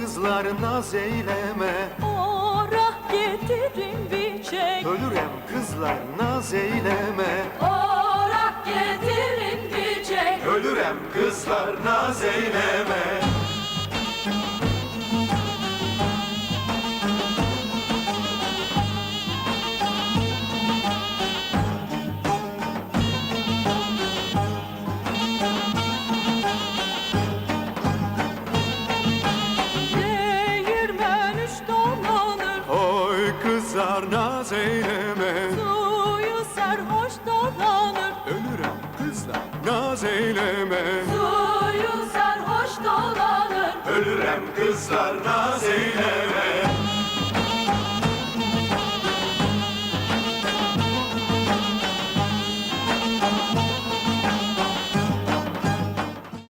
kızlar naz eyleme. Orah getirin biçek Ölürem kızlar naz eyleme. Orah getirin biçek Ölürem kızlar naz eyleme Oy kızlar naz eyleme. Suyu serhoş dolanır. Ölürem kızlar naz eyleme. Suyu serhoş dolanır. Ölürem kızlar naz